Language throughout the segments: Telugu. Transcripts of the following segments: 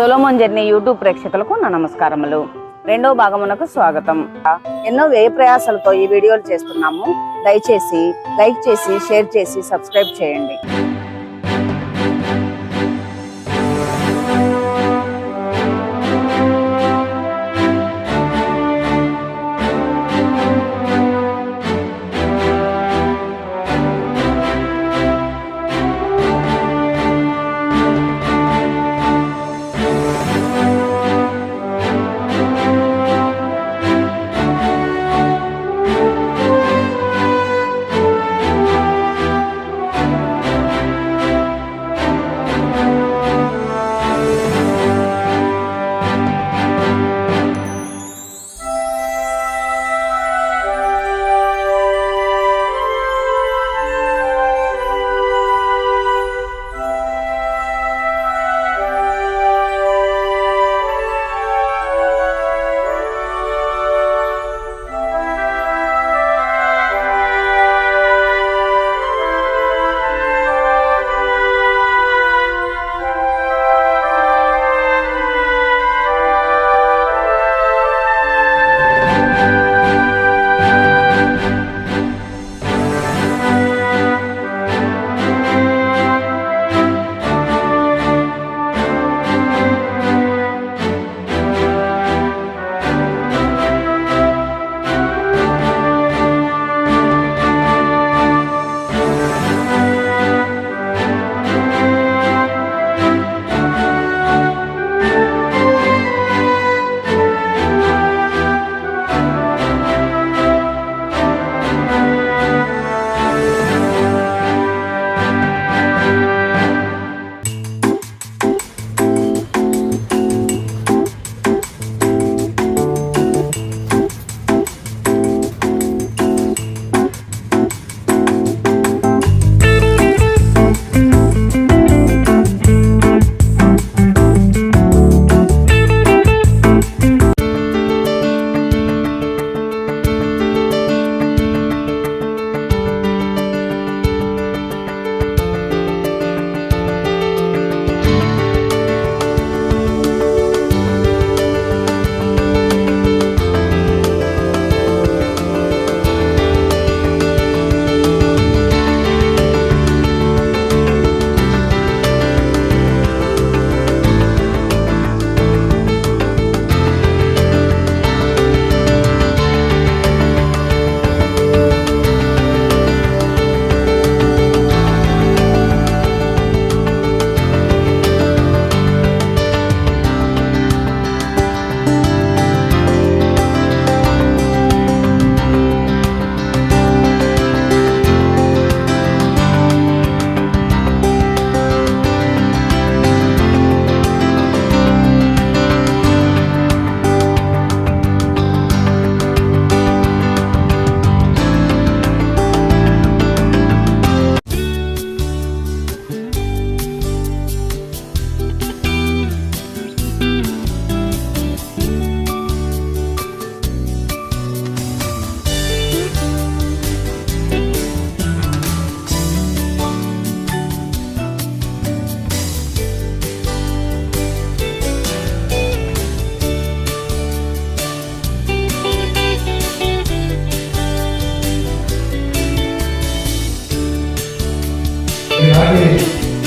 సొలోమోన్ జర్నీ యూట్యూబ్ ప్రేక్షకులకు నా నమస్కారములు. రెండో భాగమునకు స్వాగతం. ఎన్నో వ్యయ ప్రయాసాలతో ఈ వీడియోలు చేస్తున్నాము. దయచేసి లైక్ చేసి షేర్ చేసి సబ్స్క్రైబ్ చేయండి.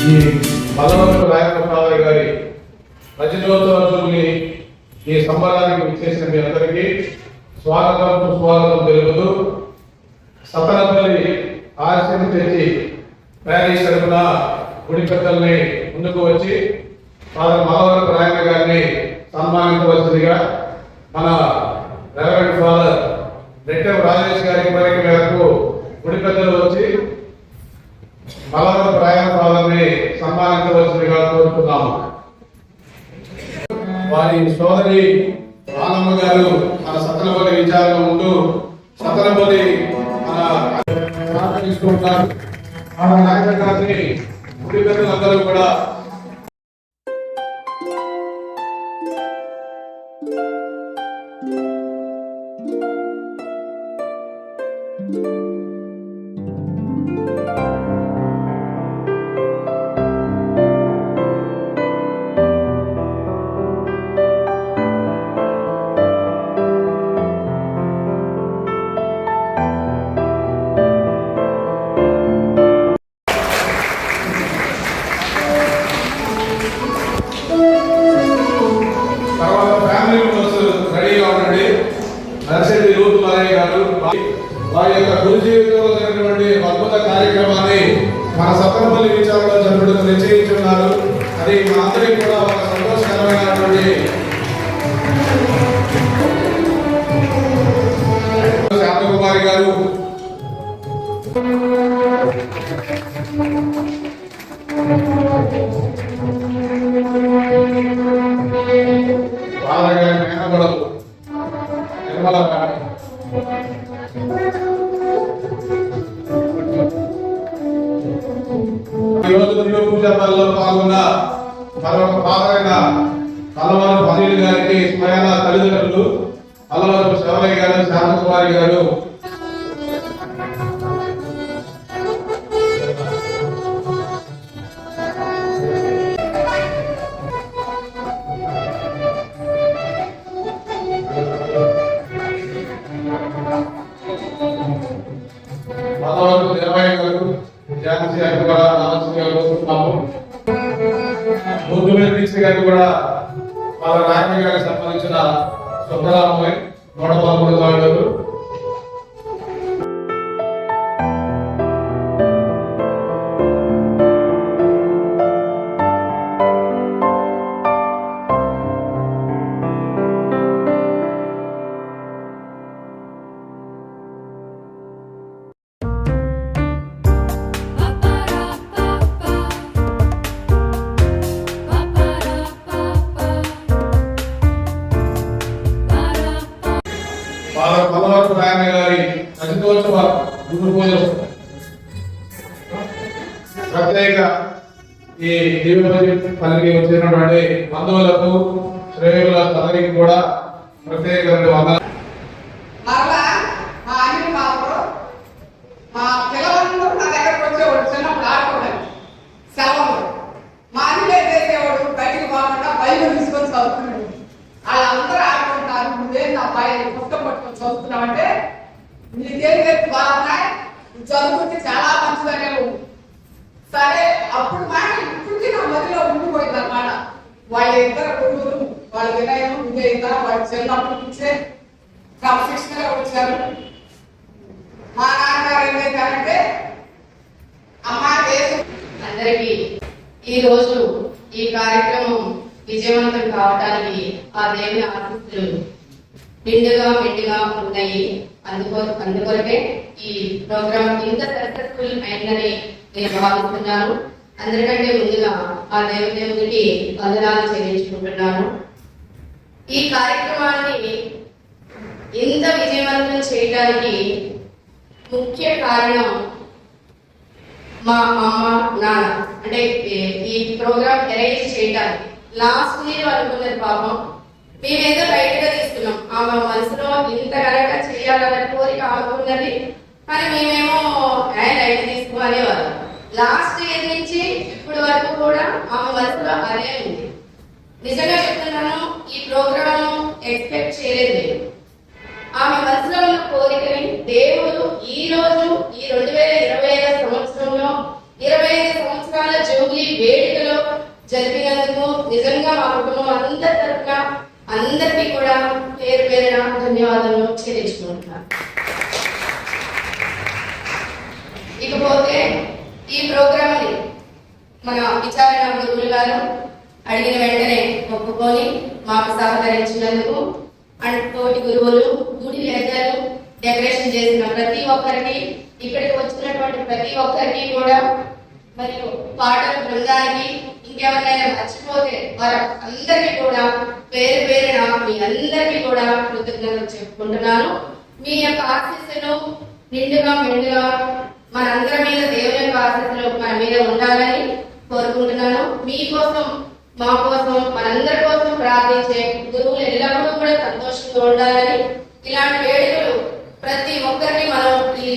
ఈ బలవంతు రాయకృష్ణరావు గారి రజతోత్సవ రోజుల్ని ఈ సంబరానికి విచ్చేసిన మీ అందరికీ స్వాగతం సుస్వాగతం తెలుపుతూ సతనపల్లి ఆశయం తెచ్చి ప్యారీస్ తరఫున గుడి పెద్దల్ని ముందుకు వచ్చి ఫాదర్ మలవరపు నాయక గారిని సన్మానించవలసిందిగా మన రెవరెంట్ ఫాదర్ రెట్టెం రాజేష్ గారి కోరిక మేరకు గుడి పెద్దలు వచ్చి మలవరపు రాయన్న ఫాదర్ని సన్మానించవలసిందిగా కోరుతున్నాము వారి సోదరి ఆనమ్మ గారు మన సతనపల్లి విచారంలో ఉంటూ సతనపల్లి మన ప్రార్థిస్తూ ఉంటారు మన నాయకత్వాన్ని గుడి పెద్దలందరూ కూడా గారు. బాలగారి నిర్మల గారు పాల్గొన్న మరొక పాదైన అల్లవారు పదవి గారికి స్వయాన తల్లిదండ్రులు అల్లవారు శివరయ్య గారు శాంతకుమారి గారు పదవరకు ఇరవై గారు ఝాన్సీ గారు కూడా నమస్కారం కోరుతున్నాము ముద్దుమేర దీక్ష గారికి కూడా వాళ్ళ నాయకుడి గారికి సంబంధించిన సుందరామయ్య నూట పదమూడు వాళ్ళు ఇద్దరు కొడుకులు వాళ్ళ వినయం విజయిత వాళ్ళ చిన్నప్పటి నుంచే క్రమశిక్షణగా వచ్చారు. మా నాన్నగారు ఏం చేశారంటే అమ్మా దేశం. అందరికీ ఈ రోజు ఈ కార్యక్రమం విజయవంతం కావడానికి ఆ దేవుని ఆశిస్తులు నిండుగా మెండుగా ఉన్నాయి. అందుకో అందుకొరకే ఈ ప్రోగ్రామ్ ఇంత సక్సెస్ఫుల్ అయిందని నేను భావిస్తున్నాను. అందరికంటే ముందుగా ఆ దేవదేవుడికి వందనాలు చెల్లించుకుంటున్నాను. ఈ కార్యక్రమాన్ని ఇంత విజయవంతం చేయడానికి ముఖ్య కారణం మా అమ్మ నాన్న అంటే ఈ- ప్రోగ్రామ్ అరేంజ్ చేయడానికి లాస్ట్ ఇయర్ అనుకున్నది పాపం. మేమేదో లైట్గా తీసుకున్నాం ఆమె మనసులో ఇంత కనుక చేయాలన్న కోరిక ఆమెకున్నది కానీ మేమేమో లైట్ తీసుకోవాలి తీసుకోవాలేవారు లాస్ట్ ఇయర్ నుంచి ఇప్పటి వరకు కూడా ఆమె మనసులో అదే ఉంది నిజంగా చెప్తున్నాను ఈ ప్రోగ్రామ్ ఎక్స్పెక్ట్ చేయలేదు నేను. ఆమె మనసులో ఉన్న కోరికని దేవుడు ఈ రోజు ఈ రెండు వేల ఇరవై ఐదు సంవత్సరంలో ఇరవై ఐదు సంవత్సరాల జూబ్లీ వేడుకలో జరిపినందుకు నిజంగా మా కుటుంబం అందరి తరఫున అందరికీ కూడా పేరు పేరున ధన్యవాదాలు చెల్లించుకుంటున్నాను. ఇకపోతే ఈ ప్రోగ్రామ్ని మన విచారణ గురువులు గారు అడిగిన వెంటనే ఒప్పుకొని మాకు సహకరించినందుకు అండ్ తోటి గురువులు గుడి పెద్దలు డెకరేషన్ చేసిన ప్రతి ఒక్కరికి ఇక్కడికి వచ్చినటువంటి ప్రతి ఒక్కరికి కూడా మరియు పాటల బృందానికి ఇంకెవరినైనా మర్చిపోతే వారి అందరికీ కూడా పేరు పేరున మీ అందరికీ కూడా కృతజ్ఞతలు చెప్పుకుంటున్నాను. మీ యొక్క ఆశీస్సులు నిండుగా మెండుగా మనందరి మీద దేవుని యొక్క ఆశీస్సులు మన మీద ఉండాలని కోరుకుంటున్నాను. మీకోసం మా కోసం మనందరి కోసం ప్రార్థించే గురువులు ఎల్లప్పుడూ కూడా సంతోషంగా ఉండాలని ఇలాంటి వేడుకలు ప్రతి ఒక్కరిని మనం ఈ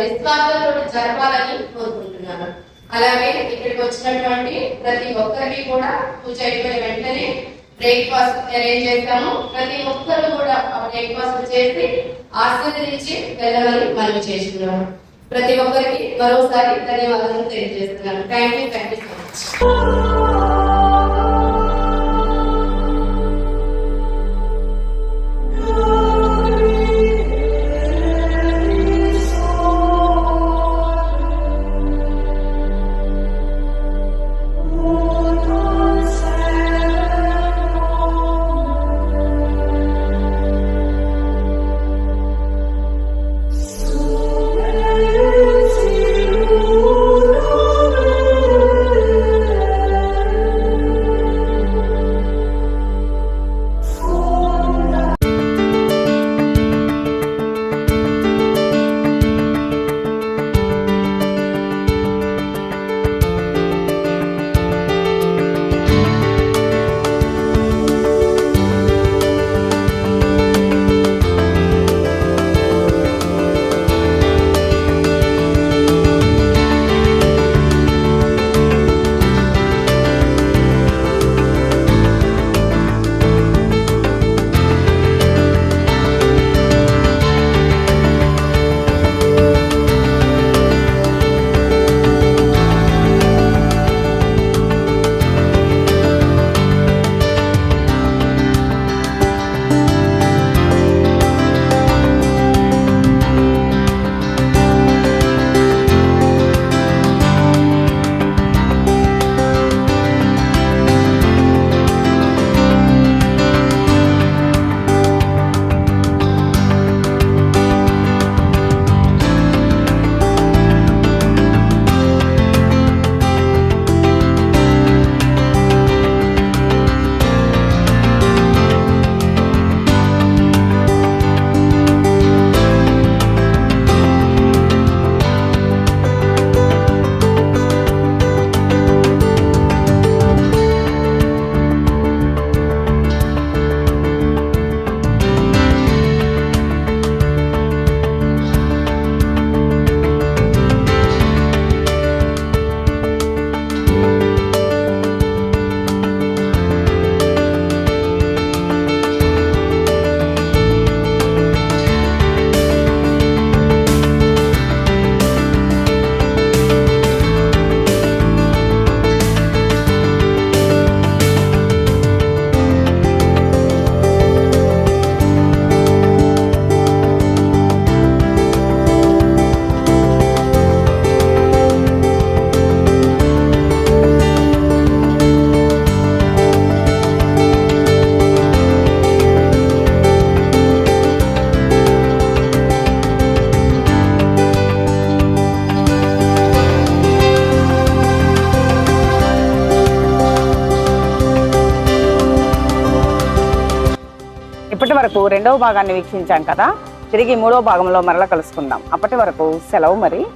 నిస్వార్థంతో జరపాలని కోరుకుంటున్నాను. అలాగే ఇక్కడికి వచ్చినటువంటి ప్రతి ఒక్కరికి కూడా పూజ అయిపోయిన వెంటనే బ్రేక్ఫాస్ట్ అరేంజ్ చేస్తాము. ప్రతి ఒక్కరు కూడా బ్రేక్ఫాస్ట్ చేసి ఆశీర్వదించి వెళ్ళమని మనం చేస్తున్నాను ప్రతి ఒక్కరికి మరోసారి ధన్యవాదాలు తెలియజేస్తున్నాను. Thank you thank you so much వరకు రెండవ భాగాన్ని వీక్షించాం కదా. తిరిగి మూడో భాగంలో మరల కలుసుకుందాం. అప్పటి వరకు సెలవు మరి.